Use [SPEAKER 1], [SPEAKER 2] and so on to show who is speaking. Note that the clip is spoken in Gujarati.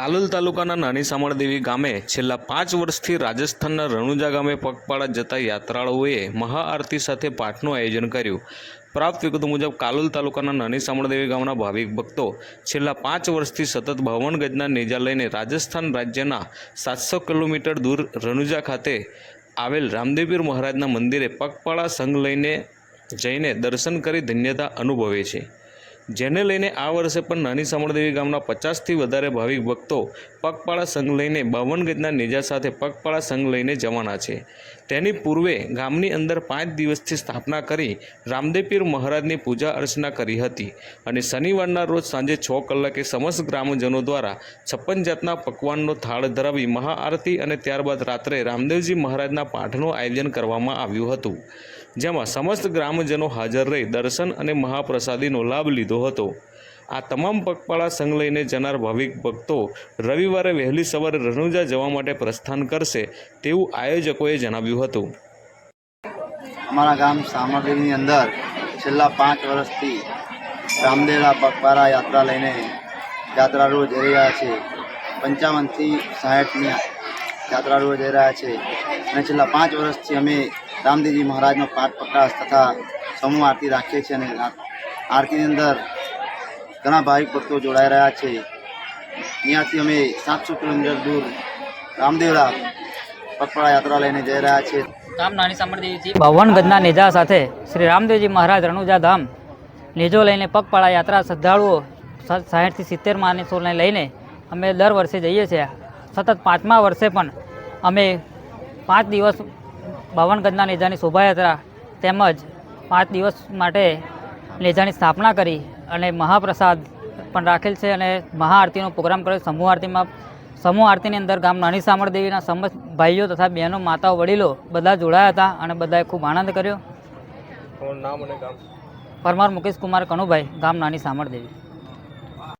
[SPEAKER 1] કાલોલ તાલુકાના નાની સામળદેવી ગામે છેલ્લા પાંચ વર્ષથી રાજસ્થાનના રણુજા ગામે પગપાળા જતા યાત્રાળુઓએ મહાઆરતી સાથે પાઠનું આયોજન કર્યું. પ્રાપ્ત વિગતો મુજબ, કાલોલ તાલુકાના નાની સામળદેવી ગામના ભાવિક ભક્તો છેલ્લા પાંચ વર્ષથી સતત બાવન ગજના નેજા લઈને રાજસ્થાન રાજ્યના સાતસો કિલોમીટર દૂર રણુજા ખાતે આવેલ રામદેવીર મહારાજના મંદિરે પગપાળા સંઘ લઈને જઈને દર્શન કરી ધન્યતા અનુભવે છે. જેને લઈને આ વર્ષે પણ નાની સામળદેવી ગામના પચાસથી વધારે ભાવિક ભક્તો પગપાળા સંઘ લઈને બાવન ગજના નેજા સાથે પગપાળા સંઘ લઈને જવાના છે. તેની પૂર્વે ગામની અંદર પાંચ દિવસથી સ્થાપના કરી રામદેવપીર મહારાજની પૂજા અર્ચના કરી હતી અને શનિવારના રોજ સાંજે છ કલાકે સમસ્ત ગ્રામજનો દ્વારા છપ્પન જાતના પકવાનનો થાળ ધરાવી મહાઆરતી અને ત્યારબાદ રાત્રે રામદેવજી મહારાજના પાઠનું આયોજન કરવામાં આવ્યું હતું. જેમાં સમસ્ત ગ્રામજનો હાજર રહી દર્શન અને મહાપ્રસાદીનો લાભ લીધો હતો. આ તમામ પગપાળા સંઘ લઈને જનાર ભાવિક ભક્તો રવિવારે વહેલી સવારે રણુજા જવા માટે પ્રસ્થાન કરશે તેવું આયોજકોએ જણાવ્યું હતું.
[SPEAKER 2] અમારા ગામ સામરદેવીની અંદર છેલ્લા પાંચ વર્ષથી રામદેવના પગપાળા યાત્રા લઈને યાત્રાળુઓ જઈ રહ્યા છે. પંચાવનથી સાઠની યાત્રાળુઓ જઈ રહ્યા છે. અને છેલ્લા પાંચ વર્ષથી અમે રામદેવજી મહારાજનો પાઠ પ્રકાશ તથા સમૂહ આરતી રાખીએ છીએ અને આરતીની અંદર ઘણા ભાવિક ભક્તો જોડાઈ રહ્યા છે. ત્યાંથી અમે સાતસો કિલોમીટર દૂર રામદેવરા પગપાળા યાત્રા લઈને જઈ રહ્યા છીએ.
[SPEAKER 3] ગામ નાની સામરદેવીથી ભવન ગજના નેજા સાથે શ્રી રામદેવજી મહારાજ રણુજા ધામ નેજો લઈને પગપાળા યાત્રા શ્રદ્ધાળુઓ સ- સાઠથી સિત્તેર માણસોને લઈને અમે દર વર્ષે જઈએ છીએ. સતત પાંચમા વર્ષે પણ અમે પાંચ દિવસ બાવન ગજના નેજાની શોભાયાત્રા તેમજ પાંચ દિવસ માટે નેજાની સ્થાપના કરી અને મહાપ્રસાદ પણ રાખેલ છે અને મહાઆરતીનો પ્રોગ્રામ કર્યો સમૂહ આરતીમાં સમૂહ આરતીની અંદર ગામ નાની સામળ દેવીના સમસ્ત ભાઈઓ તથા બહેનો માતાઓ વડીલો બધા જોડાયા હતા અને બધાએ ખૂબ આનંદ કર્યો. પરમાર મુકેશ કુમાર કનુભાઈ ગામ નાની સામળ દેવી.